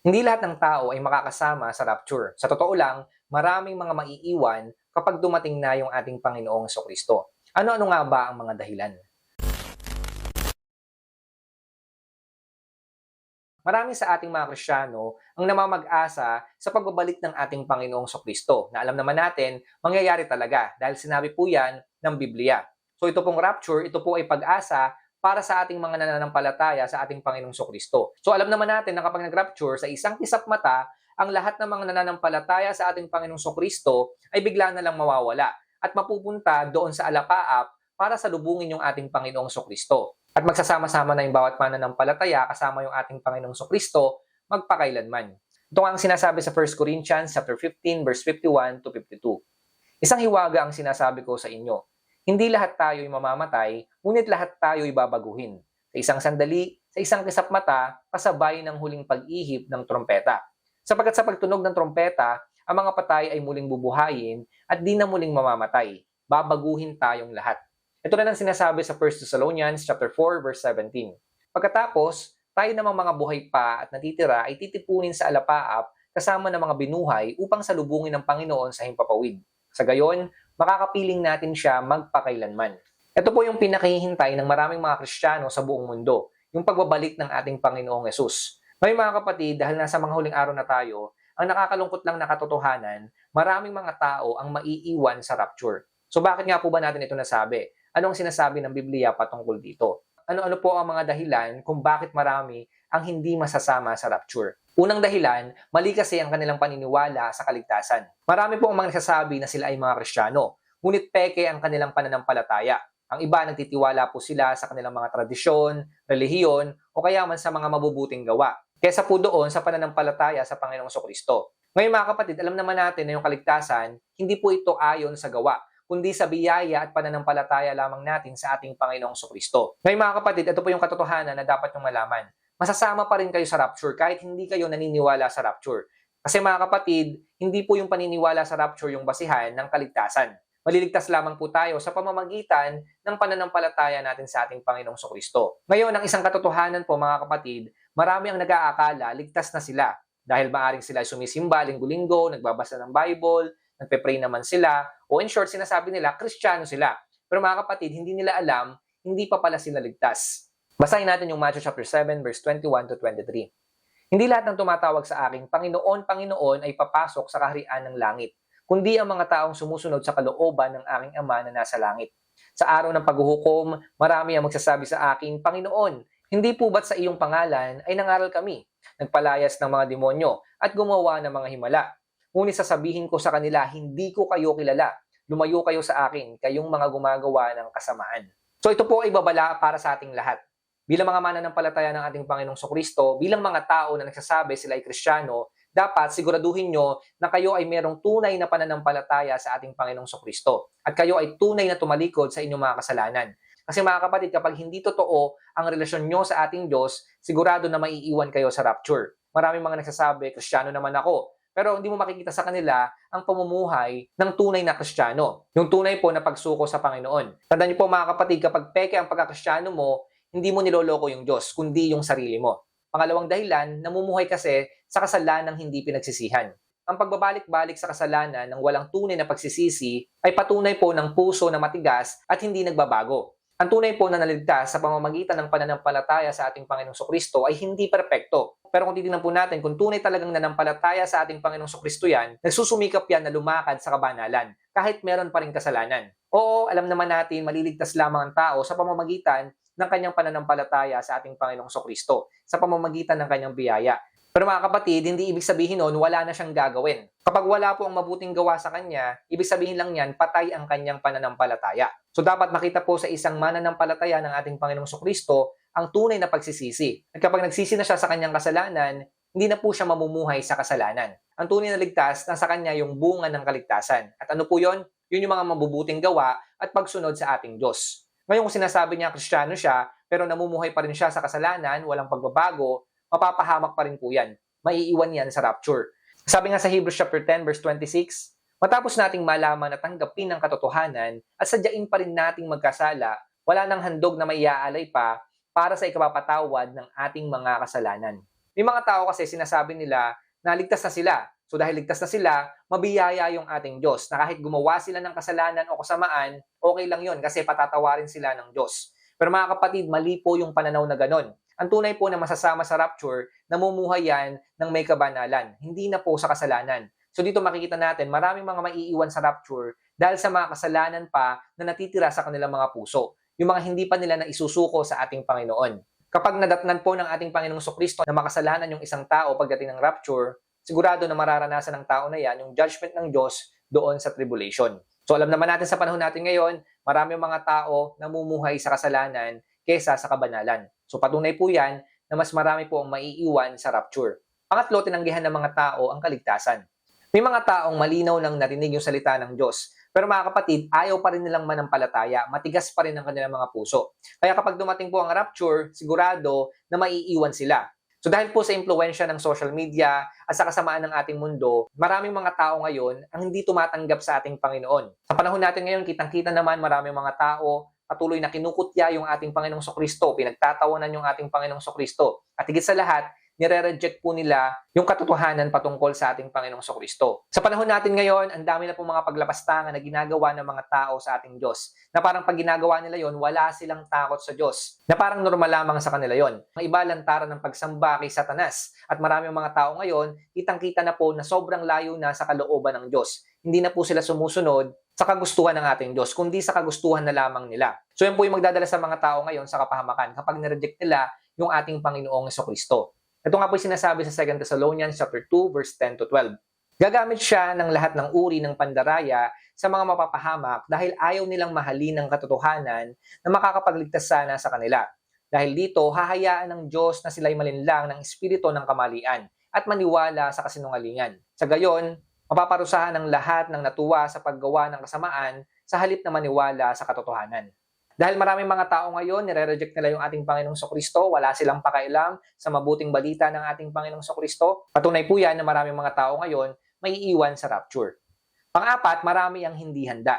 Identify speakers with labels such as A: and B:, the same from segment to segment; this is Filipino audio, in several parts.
A: Hindi lahat ng tao ay makakasama sa rapture. Sa totoo lang, maraming mga maiiwan kapag dumating na yung ating Panginoong Kristo. Ano-ano nga ba ang mga dahilan? Marami sa ating mga Kristiyano ang namamag-asa sa pagbabalik ng ating Panginoong Kristo na alam naman natin mangyayari talaga dahil sinabi po yan ng Biblia. So ito pong rapture, ito po ay pag-asa para sa ating mga nananampalataya sa ating Panginoong Kristo. So alam naman natin na kapag nag-rapture sa isang kisap mata, ang lahat ng mga nananampalataya sa ating Panginoong Kristo ay bigla na lang mawawala at mapupunta doon sa alapaap para salubungin yung ating Panginoong Kristo. At magsasama-sama na yung bawat mananampalataya kasama yung ating Panginoong Kristo magpakailanman. Ito ang sinasabi sa 1 Corinthians chapter 15 verse 51 to 52. Isang hiwaga ang sinasabi ko sa inyo. Hindi lahat tayo ay mamamatay, ngunit lahat tayo ay babaguhin. Sa isang sandali, sa isang kisap mata, kasabay ng huling pag-ihip ng trompeta. Sapagkat sa pagtunog ng trompeta, ang mga patay ay muling bubuhayin at di na muling mamamatay. Babaguhin tayong lahat. Ito na ang sinasabi sa 1 Thessalonians chapter 4 verse 17. Pagkatapos, tayo namang mga buhay pa at natitira ay titipunin sa alapaap kasama ng mga binuhay upang salubungin ng Panginoon sa himpapawid. Sa gayon, makakapiling natin siya magpakailanman. Ito po yung pinakihintay ng maraming mga Kristiyano sa buong mundo, yung pagbabalik ng ating Panginoong Yesus. Ngayon mga kapatid, dahil nasa mga huling araw na tayo, ang nakakalungkot lang na katotohanan, maraming mga tao ang maiiwan sa rapture. So bakit nga po ba natin ito nasabi? Anong sinasabi ng Biblia patungkol dito? Ano-ano po ang mga dahilan kung bakit marami ang hindi masasama sa rapture? Unang dahilan, mali kasi ang kanilang paniniwala sa kaligtasan. Marami po ang mga nagsasabi na sila ay mga Kristiyano, ngunit peke ang kanilang pananampalataya. Ang iba nagtitiwala po sila sa kanilang mga tradisyon, relihiyon, o kaya man sa mga mabubuting gawa. Kesa po doon sa pananampalataya sa Panginoong Kristo. Ngayon mga kapatid, alam naman natin na yung kaligtasan, hindi po ito ayon sa gawa, kundi sa biyaya at pananampalataya lamang natin sa ating Panginoong Kristo. Ngayon mga kapatid, ito po yung katotohanan na dapat nyong malaman. Masasama pa rin kayo sa rapture kahit hindi kayo naniniwala sa rapture. Kasi mga kapatid, hindi po yung paniniwala sa rapture yung basihan ng kaligtasan. Maliligtas lamang po tayo sa pamamagitan ng pananampalataya natin sa ating Panginoong Kristo. Ngayon, ang isang katotohanan po mga kapatid, marami ang nag-aakala ligtas na sila dahil maaring sila sumisimba linggo-linggo, nagbabasa ng Bible, nagpe-pray naman sila, o in short, sinasabi nila, kristyano sila. Pero mga kapatid, hindi nila alam, hindi pa pala sila ligtas. Basahin natin yung Matthew chapter 7, verse 21 to 23. Hindi lahat ng tumatawag sa aking Panginoon, Panginoon ay papasok sa kaharian ng langit, kundi ang mga taong sumusunod sa kalooban ng aking Ama na nasa langit. Sa araw ng paghuhukom, marami ang magsasabi sa aking, Panginoon, hindi po ba't sa iyong pangalan ay nangaral kami, nagpalayas ng mga demonyo at gumawa ng mga himala? Ngunit sasabihin ko sa kanila, hindi ko kayo kilala. Lumayo kayo sa akin, kayong mga gumagawa ng kasamaan. So ito po ay babala para sa ating lahat. Bilang mga mananampalataya ng ating Panginoong Kristo, bilang mga tao na nagsasabi sila ay Kristiyano, dapat siguraduhin nyo na kayo ay merong tunay na pananampalataya sa ating Panginoong Kristo. At kayo ay tunay na tumalikod sa inyong mga kasalanan. Kasi mga kapatid, kapag hindi totoo ang relasyon nyo sa ating Diyos, sigurado na maiiwan kayo sa rapture. Maraming mga nagsasabi, Kristiyano naman ako. Pero hindi mo makikita sa kanila ang pamumuhay ng tunay na Kristiyano. Yung tunay po na pagsuko sa Panginoon. Tandaan niyo po mga kapatid, kapag peke ang pagkakristyano mo, hindi mo niloloko yung Diyos, kundi yung sarili mo. Pangalawang dahilan, namumuhay kasi sa kasalanan hindi pinagsisihan. Ang pagbabalik-balik sa kasalanan ng walang tunay na pagsisisi ay patunay po ng puso na matigas at hindi nagbabago. Ang tunay po na naligtas sa pamamagitan ng pananampalataya sa ating Panginoong Kristo ay hindi perpekto. Pero kung titingnan po natin, kung tunay talagang nanampalataya sa ating Panginoong Kristo yan, nagsusumikap yan na lumakad sa kabanalan, kahit meron pa rin kasalanan. Oo, alam naman natin, maliligtas lamang ang tao sa pamamagitan ng kanyang pananampalataya sa ating Panginoong Kristo, sa pamamagitan ng kanyang biyaya. Pero mga kapatid, hindi ibig sabihin nun wala na siyang gagawin. Kapag wala po ang mabuting gawa sa kanya, ibig sabihin lang yan, patay ang kanyang pananampalataya. So dapat makita po sa isang mananampalataya ng ating Panginoong Kristo ang tunay na pagsisisi. At kapag nagsisi na siya sa kanyang kasalanan, hindi na po siya mamumuhay sa kasalanan. Ang tunay na ligtas, nasa kanya yung bunga ng kaligtasan. At ano po yon? Yun yung mga mabubuting gawa at pagsunod sa ating Diyos. Ngayon kung sinasabi niya kristyano siya, pero namumuhay pa rin siya sa kasalanan, walang pagbabago, mapapahamak pa rin po yan. Maiiwan yan sa rapture. Sabi nga sa Hebrews chapter 10 verse 26, matapos nating malaman at tanggapin ang katotohanan at sadyain pa rin nating magkasala, wala nang handog na maiaalay pa para sa ikapapatawad ng ating mga kasalanan. May mga tao kasi sinasabi nila na ligtas na sila. So dahil ligtas na sila, mabiyaya yung ating Diyos na kahit gumawa sila ng kasalanan o kasamaan, okay lang yun kasi patatawarin sila ng Diyos. Pero mga kapatid, mali po yung pananaw na ganon. Ang tunay po na masasama sa rapture, namumuhay yan ng may kabanalan, hindi na po sa kasalanan. So dito makikita natin, maraming mga maiiwan sa rapture dahil sa mga kasalanan pa na natitira sa kanilang mga puso. Yung mga hindi pa nila na isusuko sa ating Panginoon. Kapag nadatnan po ng ating Panginoong Kristo na makasalanan yung isang tao pagdating ng rapture, sigurado na mararanasan ng tao na yan yung judgment ng Diyos doon sa tribulation. So alam naman natin sa panahon natin ngayon, marami mga tao namumuhay sa kasalanan kesa sa kabanalan. So patunay po yan na mas marami po ang maiiwan sa rapture. Pangatlo, tinanggihan ng mga tao ang kaligtasan. May mga taong malinaw nang narinig yung salita ng Diyos. Pero mga kapatid, ayaw pa rin nilang manampalataya, matigas pa rin ang kanilang mga puso. Kaya kapag dumating po ang rapture, sigurado na maiiwan sila. So dahil po sa impluensya ng social media at sa kasamaan ng ating mundo, maraming mga tao ngayon ang hindi tumatanggap sa ating Panginoon. Sa panahon natin ngayon, kitang-kita naman maraming mga tao patuloy na kinukutya yung ating Panginoong Sokristo, pinagtatawanan yung ating Panginoong Sokristo. At higit sa lahat, nire-reject po nila yung katotohanan patungkol sa ating Panginoong Sokristo. Sa panahon natin ngayon, ang dami na pong mga paglapastangan na ginagawa ng mga tao sa ating Diyos. Na parang pag ginagawa nila yon, wala silang takot sa Diyos. Na parang normal lamang sa kanila yon. Ang iba lantaran ng pagsamba kay Satanas. At maraming mga tao ngayon, kitang-kita na po na sobrang layo na sa kalooban ng Diyos. Hindi na po sila sumusunod sa kagustuhan ng ating Diyos, kundi sa kagustuhan na lamang nila. So yan po yung magdadala sa mga tao ngayon sa kapahamakan kapag nireject nila yung ating Panginoong Kristo. Ito nga po yung sinasabi sa 2 Thessalonians chapter 2 verse 10 to 12. Gagamit siya ng lahat ng uri ng pandaraya sa mga mapapahamak dahil ayaw nilang mahalin ng katotohanan na makakapagligtas sana sa kanila. Dahil dito, hahayaan ng Diyos na sila'y malinlang ng espiritu ng kamalian at maniwala sa kasinungalingan. Sa gayon, mapaparusahan ng lahat ng natuwa sa paggawa ng kasamaan sa halip na maniwala sa katotohanan. Dahil maraming mga tao ngayon, nire-reject nila yung ating Panginoong Sokristo, wala silang pakailam sa mabuting balita ng ating Panginoong Sokristo. Patunay po yan na maraming mga tao ngayon may iiwan sa rapture. Pang-apat, marami ang hindi handa.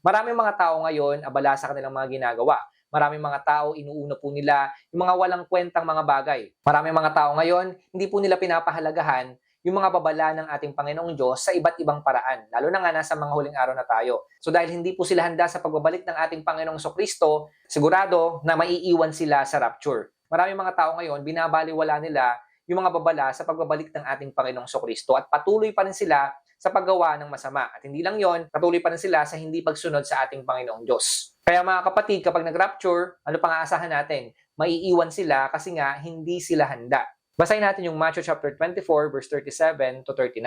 A: Maraming mga tao ngayon abala sa kanilang mga ginagawa. Maraming mga tao inuuna po nila yung mga walang kwentang mga bagay. Maraming mga tao ngayon hindi po nila pinapahalagahan yung mga babala ng ating Panginoong Diyos sa iba't ibang paraan, lalo na nga nasa mga huling araw na tayo. So dahil hindi po sila handa sa pagbabalik ng ating Panginoong Kristo, sigurado na maiiwan sila sa rapture. Maraming mga tao ngayon, binabaliwala nila yung mga babala sa pagbabalik ng ating Panginoong Kristo at patuloy pa rin sila sa paggawa ng masama. At hindi lang yon, patuloy pa rin sila sa hindi pagsunod sa ating Panginoong Diyos. Kaya mga kapatid, kapag nag-rapture, ano pang aasahan natin? Maiiwan sila kasi nga hindi sila handa. Basahin natin yung Matthew chapter 24 verse 37 to 39.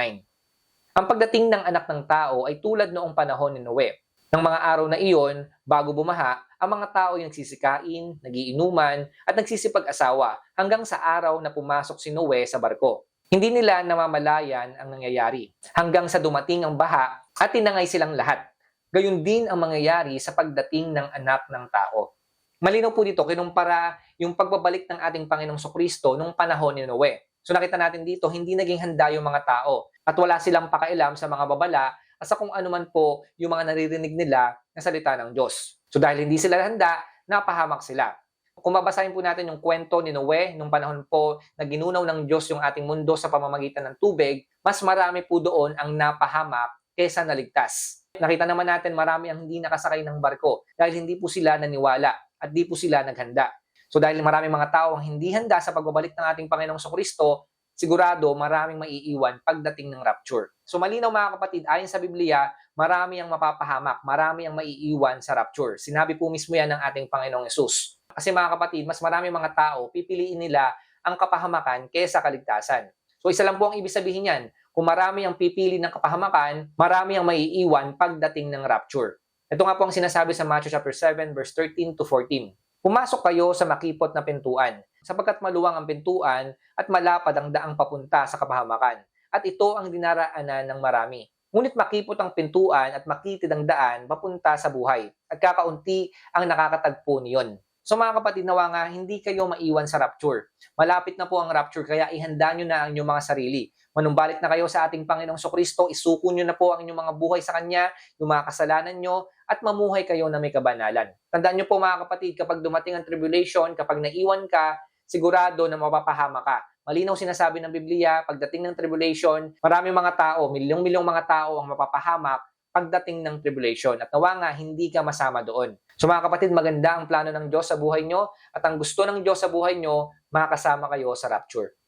A: Ang pagdating ng anak ng tao ay tulad noong panahon ni Noe. Ng mga araw na iyon, bago bumaha, ang mga tao ay nagsisikain, nagiinuman, at nagsisipag-asawa hanggang sa araw na pumasok si Noe sa barko. Hindi nila namamalayan ang nangyayari hanggang sa dumating ang baha at tinangay silang lahat. Gayun din ang mangyayari sa pagdating ng anak ng tao. Malinaw po dito, kinumpara yung pagbabalik ng ating Panginoong Sokristo nung panahon ni Noe. So nakita natin dito, hindi naging handa yung mga tao at wala silang pakailam sa mga babala at sa kung ano man po yung mga naririnig nila na salita ng Diyos. So dahil hindi sila handa, napahamak sila. Kung babasahin po natin yung kwento ni Noe, nung panahon po na ginunaw ng Diyos yung ating mundo sa pamamagitan ng tubig, mas marami po doon ang napahamak kesa naligtas. Nakita naman natin marami ang hindi nakasakay ng barko dahil hindi po sila naniwala at di po sila naghanda. So dahil maraming mga tao ang hindi handa sa pagbabalik ng ating Panginoong Kristo, sigurado maraming maiiwan pagdating ng rapture. So malinaw mga kapatid, ayon sa Biblia, marami ang mapapahamak, marami ang maiiwan sa rapture. Sinabi po mismo yan ng ating Panginoong Yesus. Kasi mga kapatid, mas marami mga tao, pipiliin nila ang kapahamakan kaysa kaligtasan. So isa lang po ang ibig sabihin yan. Kung marami ang pipili ng kapahamakan, marami ang maiiwan pagdating ng rapture. Ito nga po ang sinasabi sa Matthew chapter 7 verse 13 to 14. Pumasok kayo sa makipot na pintuan, sapagkat maluwang ang pintuan at malapad ang daang papunta sa kapahamakan. At ito ang dinaraanan ng marami. Ngunit makipot ang pintuan at makitid ang daan papunta sa buhay, at kakaunti ang nakakatagpo niyon. So mga kapatid, nawa nga, hindi kayo maiwan sa rapture. Malapit na po ang rapture, kaya ihanda nyo na ang inyong mga sarili. Manumbalik na kayo sa ating Panginoong Sokristo, isuko nyo na po ang inyong mga buhay sa Kanya, yung mga kasalanan nyo, at mamuhay kayo na may kabanalan. Tandaan nyo po mga kapatid, kapag dumating ang tribulation, kapag naiwan ka, sigurado na mapapahama ka. malinaw sinasabi ng Biblia, pagdating ng tribulation, maraming mga tao, milyong-milyong mga tao ang mapapahamak pagdating ng tribulation. At nawa nga, hindi ka masama doon. So mga kapatid, maganda ang plano ng Diyos sa buhay nyo at ang gusto ng Diyos sa buhay nyo, makakasama kayo sa rapture.